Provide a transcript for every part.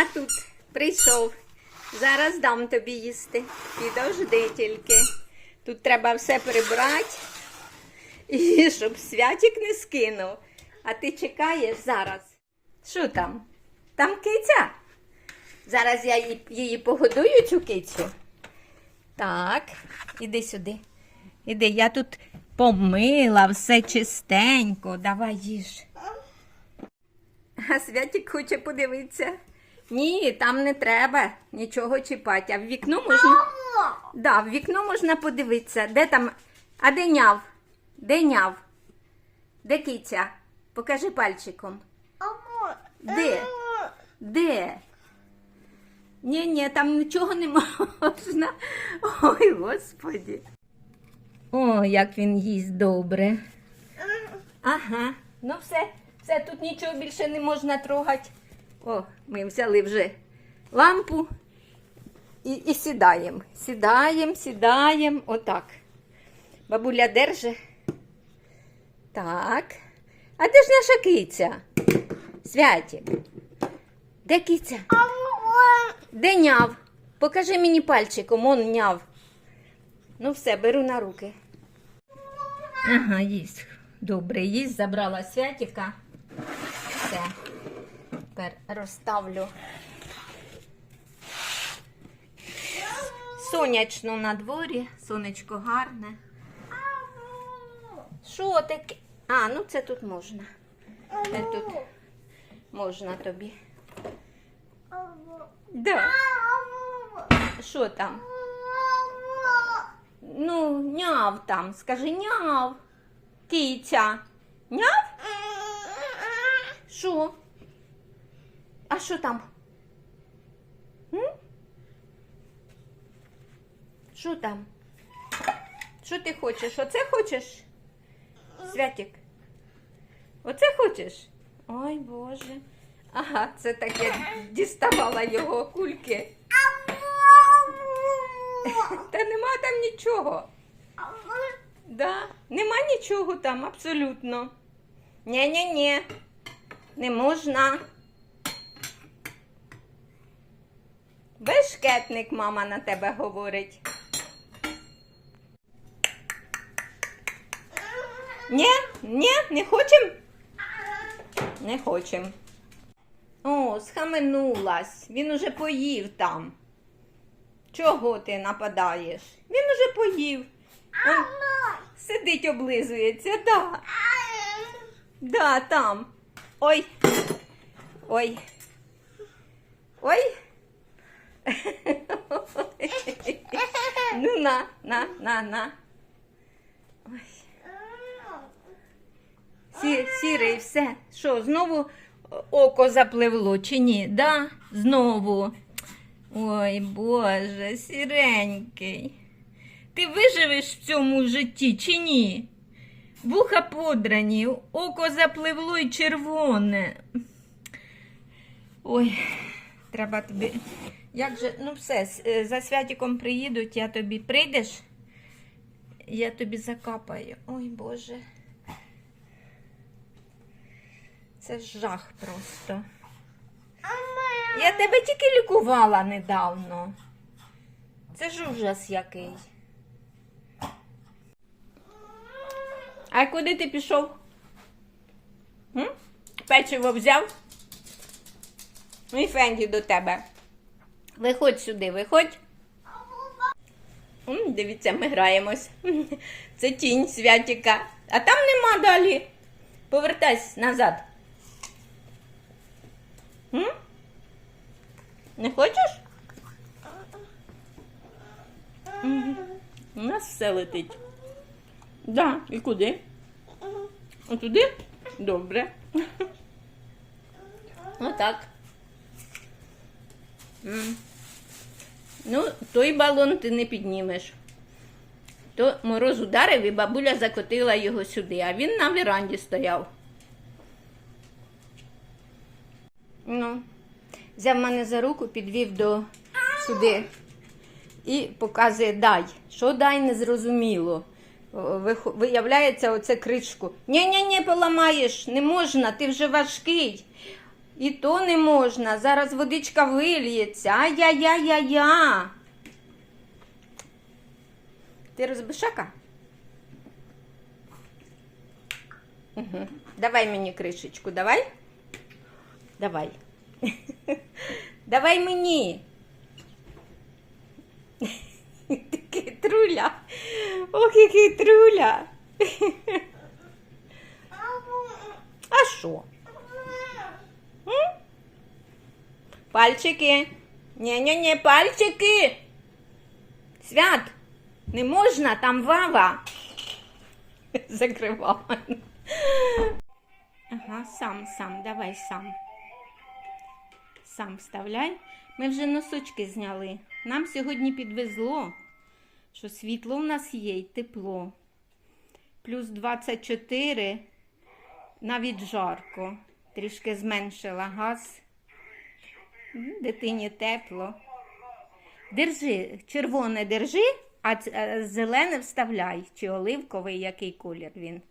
А тут прийшов. Зараз дам тобі їсти. Підожди тільки. Тут треба все прибрати. І щоб святик не скинув. А ти чекаєш зараз. Що там? Там киця? Зараз я її, погодую, цю кицю. Так, іди сюди. Іди, я тут помила все чистенько. Давай їж. А Святик хоче подивитися. Ні, там не треба нічого чіпати. А в вікно можна. Да, в вікно можна подивитися. Де там. А де няв? Де няв? Де киця? Покажи пальчиком. Де? Де? Ні, ні, там нічого не можна. Ой, господі. О, як він їсть добре. Ага, ну все, все, тут нічого більше не можна трогати. О, ми взяли вже лампу і, і сідаємо. Сідаємо, сідаємо. Отак. Бабуля держи. Так. А де ж наша киця? Святік. Де киця? Де няв? Покажи мені пальчиком, он няв. Ну все, беру на руки. Ага, їсть. Добре, їсть, забрала святіка. Все. Тепер розставлю. Сонячно на дворі, сонечко гарне. Що таке? А, ну це тут можна. Це тут можна тобі. Да. Що там? Ну, няв там, скажи няв. Киця. Няв? Що? А що там? Що там? Що ти хочеш? Оце хочеш? Святик? Оце хочеш? Ой, Боже. Ага, це так я діставала його кульки. Та нема там нічого. Да, нема нічого там, абсолютно. Ні-ні-ні, не можна. Бешкетник, мама на тебе говорить. Ні, ні, не хочем? Не хочем. О, схаменулась. Він уже поїв там. Чого ти нападаєш? Він уже поїв. Он сидить, облизується, да. Да, там. Ой. Ой. Ой. Ну на, на, на, на. Ой. Сі, сірий, все. Що, знову око запливло чи ні? Да? Знову. Ой, Боже, сіренький. Ти виживеш в цьому житті чи ні? Вуха подрані, око запливло і червоне. Ой, треба тобі. Як же, ну все, е, за святиком приїдуть, я тобі прийдеш? Я тобі закапаю. Ой, Боже. Це жах просто. Я тебе тільки лікувала недавно. Це ж ужас який. А куди ти пішов? М? Печиво взяв? Ну і Фенді до тебе. Виходь сюди, виходь. М, Дивіться, ми граємось. Це тінь святіка. А там нема далі. Повертайся назад. М? Не хочеш? У нас все летить. Да, і куди? Отуди? Добре. Отак. М. Ну, той балон ти не піднімеш. То мороз ударив і бабуля закотила його сюди, а він на веранді стояв. Ну, взяв мене за руку, підвів до сюди і показує дай. Що дай не зрозуміло. Виявляється, оце кришку. Ні-ні-ні, поламаєш, не можна, ти вже важкий. І то не можна. Зараз водичка вильється. Ай-яй-яй-яй-я. Ти розбишака? Угу. Давай мені кришечку, давай. Давай. Давай мені. Ти хитруля. Ох, і хитруля. А що? М? Пальчики. Ні-ні-ні, пальчики. Свят, не можна, там вава. Закривав. Ага, сам, сам, давай сам. Сам вставляй. Ми вже носочки зняли. Нам сьогодні підвезло, що світло в нас є і тепло. Плюс 24, навіть жарко. Трішки зменшила газ. Дитині тепло. Держи, червоне держи, а е, зелене вставляй. Чи оливковий, який колір він.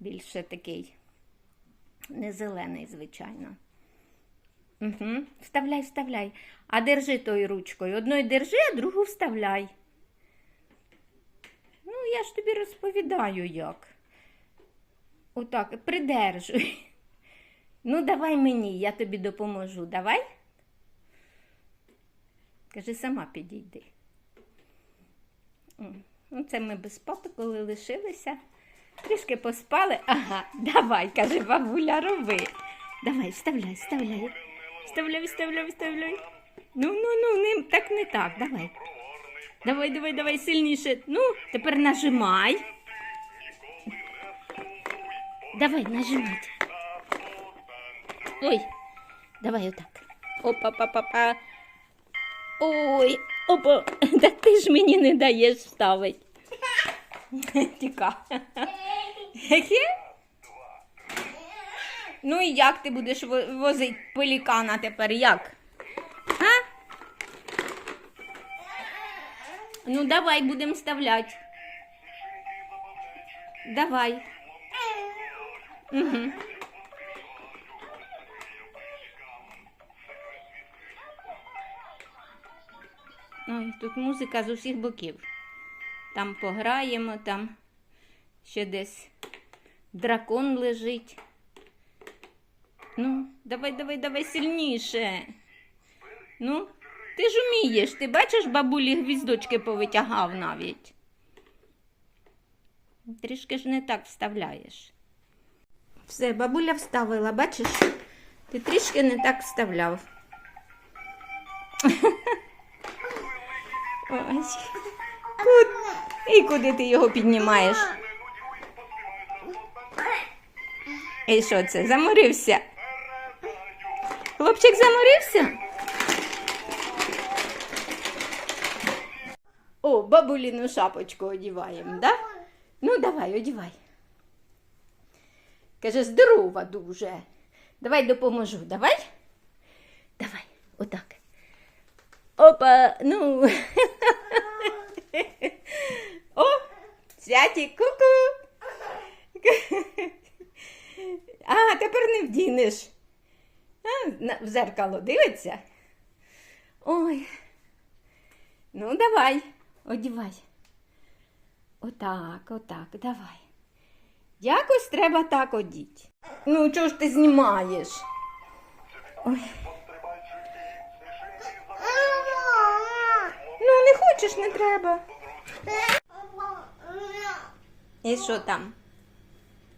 Більше такий. Не зелений, звичайно. Угу. Вставляй, вставляй. А держи тою ручкою. Одною держи, а другу вставляй. Ну, я ж тобі розповідаю як. Отак, придержуй. Ну, давай мені, я тобі допоможу. Давай. Кажи, сама підійди. Ну, це ми без папи, коли лишилися. Трішки поспали. Ага, давай, каже бабуля, роби. Давай, вставляй, вставляй. Вставляй, вставляй, вставляй. Ну, ну, ну, не, так не так, давай. Давай, давай, давай сильніше. Ну, тепер нажимай. Давай, нажимай. Ой, давай отак. Опа, па, па, па. Ой, опа, та ти ж мені не даєш вставити. Тіка. Ну і як ти будеш возити пелікана тепер? Як? А? Ну, давай будемо вставляти. Давай. Угу. Ой, тут музика з усіх боків. Там пограємо, там ще десь дракон лежить. Ну, давай, давай, давай сильніше. Ну, ти ж умієш, ти бачиш, бабулі гвіздочки повитягав навіть. Трішки ж не так вставляєш. Все, бабуля вставила, бачиш? Ти трішки не так вставляв. Ось. Куд... І куди ти його піднімаєш? І що це? Заморився? Хлопчик заморився? О, бабуліну шапочку одіваємо, да? Ну, давай, одівай. Каже, здорова дуже. Давай допоможу, давай? Давай, отак. Опа, ну. О, святік, ку-ку. А, тепер не вдінеш. А, в зеркало дивиться. Ой. Ну, давай, одівай. Отак, отак, давай. Якось треба так одіть. Ну, чого ж ти знімаєш? Ой. Хочеш, не треба. І що там?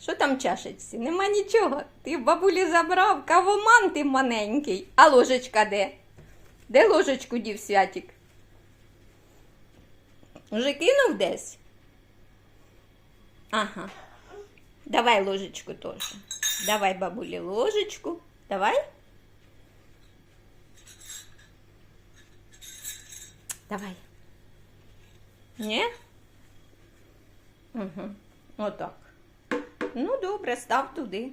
Що там чашечці? Нема нічого. Ти бабулі забрав кавоман ти маленький. А ложечка де? Де ложечку дів святік? Вже кинув десь? Ага. Давай ложечку теж. Давай бабулі ложечку. Давай. Давай. Ні? Угу. Отак. Ну, добре, став туди.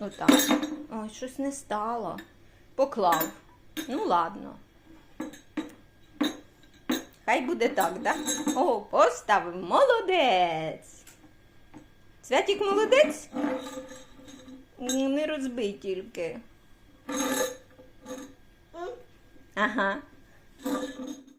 Отак. Ой, щось не стало. Поклав. Ну, ладно. Хай буде так, да? О, поставив. Молодець. Святік молодець? Не розбий тільки. Ага.